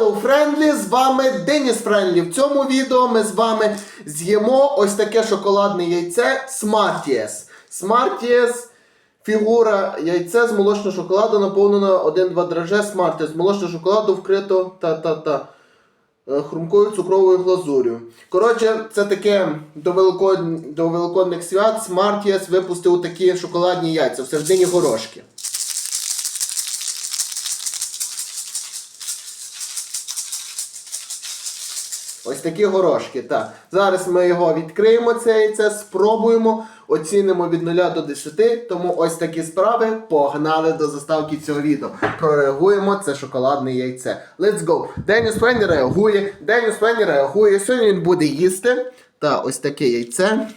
Hello, Friendly! З вами Деніс Френдлі. В цьому відео ми з вами з'їмо ось таке шоколадне яйце Smarties. Smarties фігура яйце з молочного шоколаду наповнено 1-2 драже Smarties. З молочного шоколаду вкрито та-та-та. е, Хрумкою цукровою глазур'ю. Коротше, це таке до, великод... до великодних свят Smarties випустив такі шоколадні яйця всередині горошки. Ось такі горошки. Так. Зараз ми його відкриємо, це яйце, спробуємо, оцінимо від 0 до 10. Тому ось такі справи. Погнали до заставки цього відео. Прореагуємо це шоколадне яйце. Let's go! Деніс Фенні реагує. Деніс Фенні реагує. Сьогодні він буде їсти. Та ось таке яйце.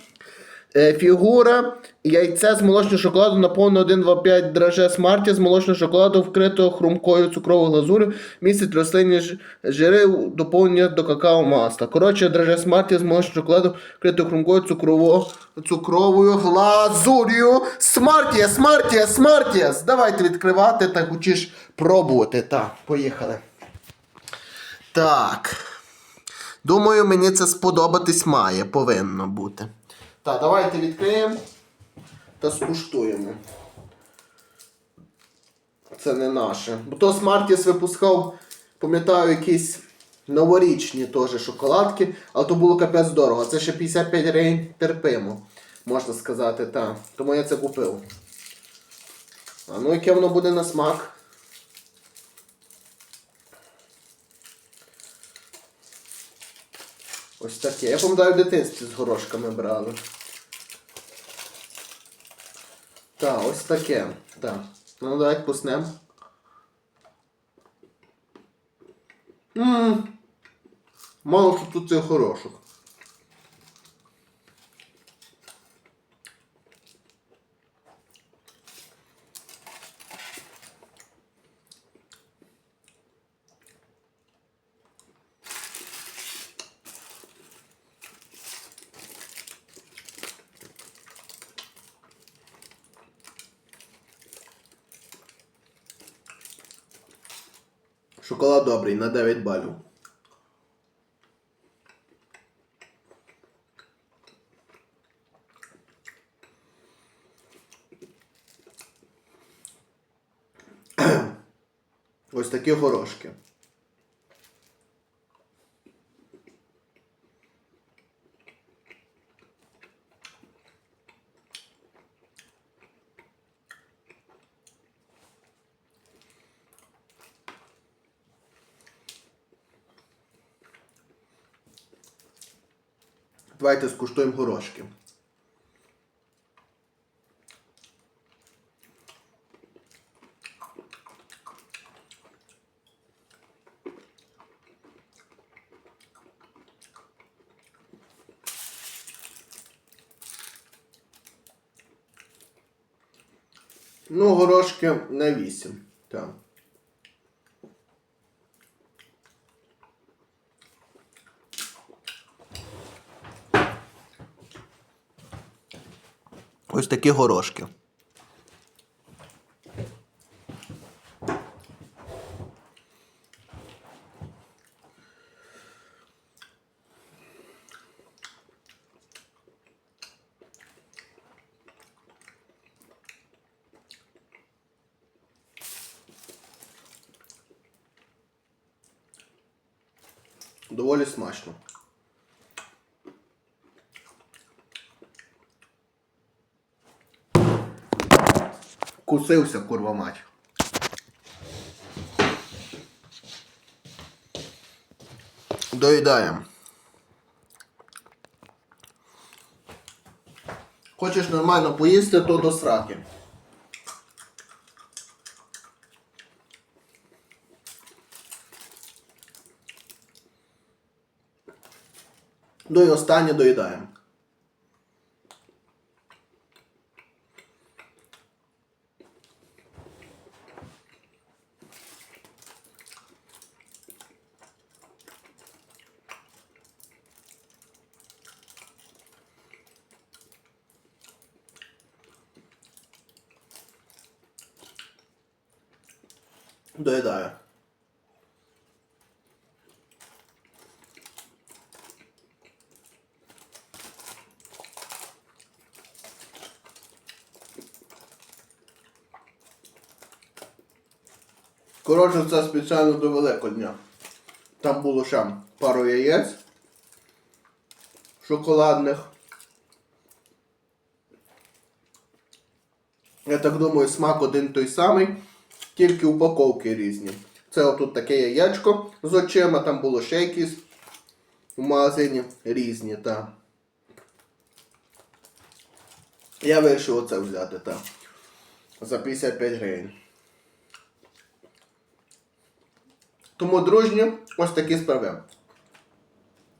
Е, Фігура яйце з молочного шоколаду наповнено 1,25 драже смарті з молочного шоколаду вкрито хрумкою цукровою глазур'ю, містить рослинні жири доповнення до какао масла. Коротше, драже смарті з молочного шоколаду вкрито хрумкою цукрово, цукровою глазур'ю. Смартія, смартія, смартія! Давайте відкривати та хочеш пробувати. Так, поїхали. Так. Думаю, мені це сподобатись має, повинно бути. Так, давайте відкриємо та скуштуємо. Це не наше. Бо то Смартіс випускав, пам'ятаю, якісь новорічні теж шоколадки, але то було капець дорого. Це ще 55 гривень терпимо, можна сказати, так. Тому я це купив. А ну яке воно буде на смак? Ось таке. Я пам'ятаю в дитинстві з горошками брали. Так, ось таке. Так. Ну давайте пуснем. Ммм. Мало тут тут цих горошок. Шоколад добрий на 9 балів. Ось такі горошки. Давайте скуштуємо горошки. Ну, горошки на 8. Так. Ось такі горошки. Доволі смачно. Кусився, курва мать. Доїдаємо. Хочеш нормально поїсти, то до сраки. Ну і останнє доїдаємо. доїдаю. Коротше, це спеціально до Великодня. Там було ще пару яєць шоколадних. Я так думаю, смак один той самий тільки упаковки різні. Це отут таке яєчко з очима, там було ще якісь в магазині різні, так. Я вирішив оце взяти, так. За 55 гривень. Тому, дружні, ось такі справи.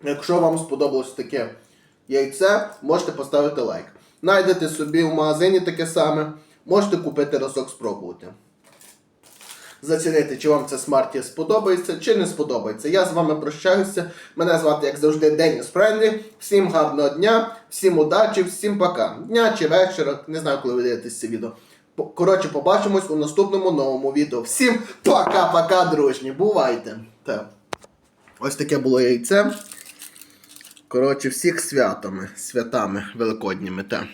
Якщо вам сподобалось таке яйце, можете поставити лайк. Найдете собі в магазині таке саме, можете купити разок спробувати. Зацінити, чи вам це смарті сподобається, чи не сподобається. Я з вами прощаюся. Мене звати, як завжди, Деніс Френдлі. Всім гарного дня, всім удачі, всім пока. Дня чи вечора, не знаю, коли ви дивитесь це відео. Коротше, побачимось у наступному новому відео. Всім пока-пока, дружні. Бувайте! Так. Ось таке було яйце. Коротше, всіх святами, святами великодніми. Та.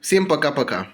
Всім пока-пока.